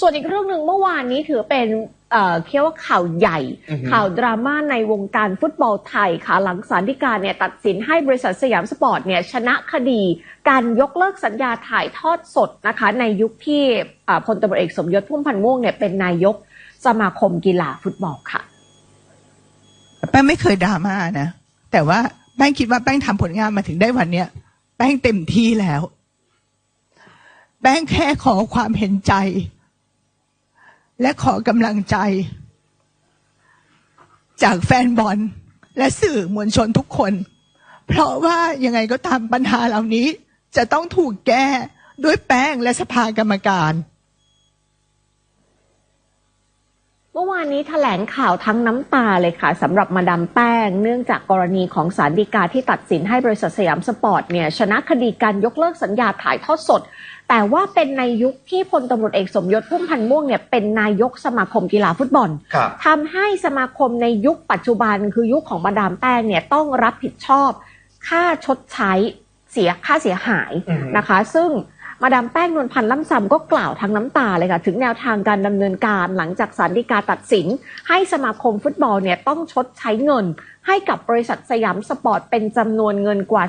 ส่วนอีกเรื่องหนึ่งเมื่อวานนี้ถือเป็นเอ่อเรียกว่าข่าวใหญ่อือฮึข่าวดราม่าในวงการฟุตบอลไทยค่ะหลังศาลฎีกาเนี่ยตัดสินให้บริษัทสยามสปอร์ตเนี่ยชนะคดี การยกเลิกสัญญาถ่ายทอดสดนะคะในยุคที่อ่าพลตำรวจเอกสมยศพุ่มพันธ์ม่วงเนี่ยเป็นนายกสมาคมกีฬาฟุตบอลค่ะแป้งไม่เคยดราม่านะ แต่ว่าแป้งคิดว่าแป้งทำผลงานมาถึงได้วันเนี้ยแป้งเต็มที่แล้ว แป้งแค่ขอความเห็นใจ และขอกำลังใจ จากแฟนบอลและสื่อมวลชนทุกคน เพราะว่ายังไงก็ตามปัญหาเหล่านี้จะต้องถูกแก้ด้วยแป้งและสภากรรมการ เมื่อวานนี้แถลงข่าวทั้งน้ำตาเลยค่ะสำหรับมาดามแป้ง เนื่องจากกรณีของสารดีกาที่ตัดสินให้บริษัทสยามสปอร์ตเนี่ยชนะคดีการยกเลิกสัญญาถ่ายทอดสด แต่ว่าเป็นในยุคที่พลตำรวจเอกสมยศพุ่มพันธ์ม่วงเนี่ยเป็นนายกสมาคมกีฬาฟุตบอลครับทำให้สมาคมในยุคปัจจุบัน คือยุคของมาดามแป้งเนี่ยต้องรับผิดชอบ ค่าชดใช้เสียค่าเสียหายอือฮึนะคะ ซึ่ง มาดามแป้งนวลพันธ์ล่ำซำก็กล่าวทั้งน้ำตาเลยค่ะ ถึงแนวทางการดำเนินการหลังจากศาลฎีกาตัดสิน ให้สมาคมฟุตบอลเนี่ยต้องชดใช้เงิน ให้กับบริษัทสยามสปอร์ตเป็นจำนวนเงินกว่า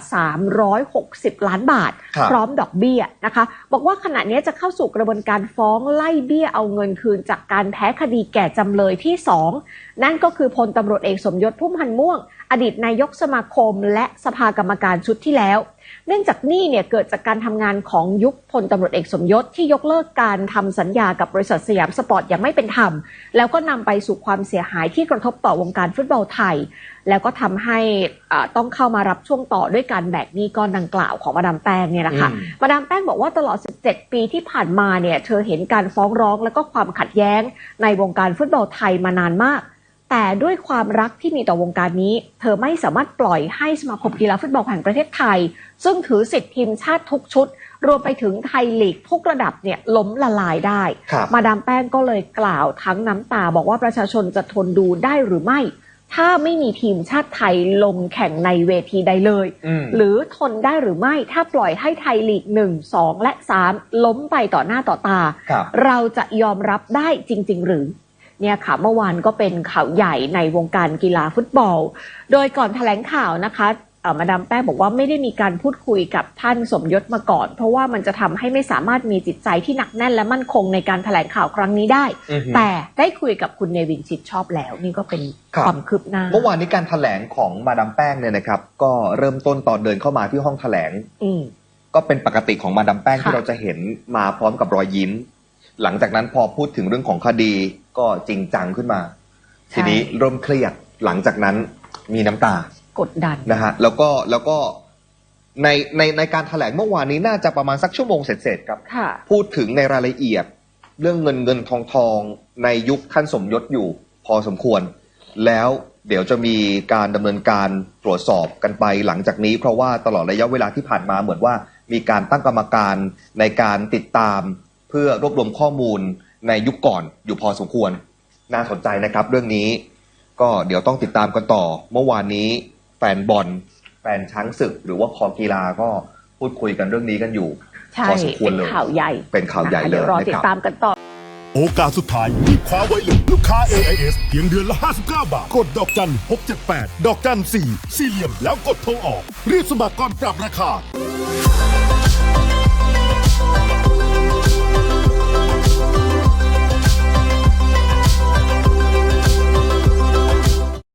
360 ล้านบาทครับพร้อมดอกเบี้ยนะคะ บอกว่าขณะนี้จะเข้าสู่กระบวนการฟ้องไล่เบี้ยเอาเงินคืนจากการแพ้คดีแก่จำเลยที่ 2 นั่นก็คือพลตำรวจเอกสมยศพุ่มพันธ์ม่วง อดีตนายกสมาคม และสภากรรมการชุดที่แล้ว เนื่องจากหนี้เนี่ยเกิดจากการทำงานของยุคพลตำรวจเอกสมยศที่ยกเลิกการทำสัญญากับบริษัทสยามสปอร์ตอย่างไม่เป็นธรรม แล้วก็นำไปสู่ความเสียหายที่กระทบต่อวงการฟุตบอลไทยแล้วก็ทำให้อ่าต้องเข้ามารับช่วงต่อด้วยการแบกหนี้ก้อนดังกล่าวของมาดามแป้งเนี่ยนะคะอืมมาดามแป้งบอกว่าตลอด 17 ปีที่ผ่านมาเนี่ยเธอเห็นการฟ้องร้องแล้วก็ความขัดแย้งในวงการฟุตบอลไทยมานานมาก แต่ด้วยความรักที่มีต่อวงการนี้ เธอไม่สามารถปล่อยให้สมาคมกีฬาฟุตบอลแห่งประเทศไทย ซึ่งถือสิทธิ์ทีมชาติทุกชุด รวมไปถึงไทยลีกทุกระดับเนี่ยล้มละลายได้ครับมาดามแป้งก็เลยกล่าวทั้งน้ำตาบอกว่าประชาชนจะทนดูได้หรือไม่ ถ้าไม่มีทีมชาติไทยลงแข่งในเวทีใดเลยอืมหรือทนได้หรือไม่ถ้าปล่อยให้ไทยลีกหนึ่งสองและสามล้มไปต่อหน้าต่อตาครับเราจะยอมรับได้จริง ๆ หรือเนี่ยค่ะเมื่อวานก็เป็นข่าวใหญ่ในวงการกีฬาฟุตบอล โดยก่อนแถลงข่าวนะคะเอ่อ มาดามแป้งบอกว่าไม่ได้มีการพูดคุยกับท่านสมยศมาก่อน เพราะว่ามันจะทำให้ไม่สามารถมีจิตใจที่หนักแน่นและมั่นคงในการแถลงข่าวครั้งนี้ได้อือฮึแต่ได้คุยกับคุณเนวินชิดชอบแล้ว นี่ก็เป็นครับความคืบหน้า เมื่อวานนี้การแถลงของมาดามแป้งเนี่ยนะครับ ก็เริ่มต้นตอนเดินเข้ามาที่ห้องแถลงอืมก็เป็นปกติของมาดามแป้งค่ะที่เราจะเห็นมาพร้อมกับรอยยิ้ม หลังจากนั้นพอพูดถึงเรื่องของคดีก็จริงจังขึ้นมา ทีนี้เริ่มเครียดหลังจากนั้นมีน้ำตา กดดันนะฮะแล้วก็แล้วก็ในในในการแถลงเมื่อวานนี้น่าจะประมาณสักชั่วโมงเสร็จๆครับค่ะพูดถึงในรายละเอียด เรื่องเงินเงินทองทองในยุคท่านสมยศอยู่พอสมควร แล้วเดี๋ยวจะมีการดำเนินการตรวจสอบกันไปหลังจากนี้ เพราะว่าตลอดระยะเวลาที่ผ่านมาเหมือนว่า มีการตั้งกรรมการในการติดตาม เพื่อรวบรวมข้อมูลในยุคก่อนอยู่พอสมควร น่าสนใจนะครับ เรื่องนี้ ก็เดี๋ยวต้องติดตามกันต่อ เมื่อวานนี้ แฟนบอลแฟนช้างศึก หรือว่าคอกีฬาก็พูดคุยกันเรื่องนี้กันอยู่ใช่พอสมควรเป็นเลยข่าวใหญ่เป็นข่าวใหญ่นะคะเลยเดี๋ยวรอนะติดครับตามกันต่อ โอกาสสุดท้ายรีบคว้าไว้เลยลูกค้า AIS เพียงเดือนละ 59 บาท กดดอกจัน 678 ดอกจัน 4 สี่เหลี่ยมแล้วกดโทรออก รีบสมัครก่อนปรับราคา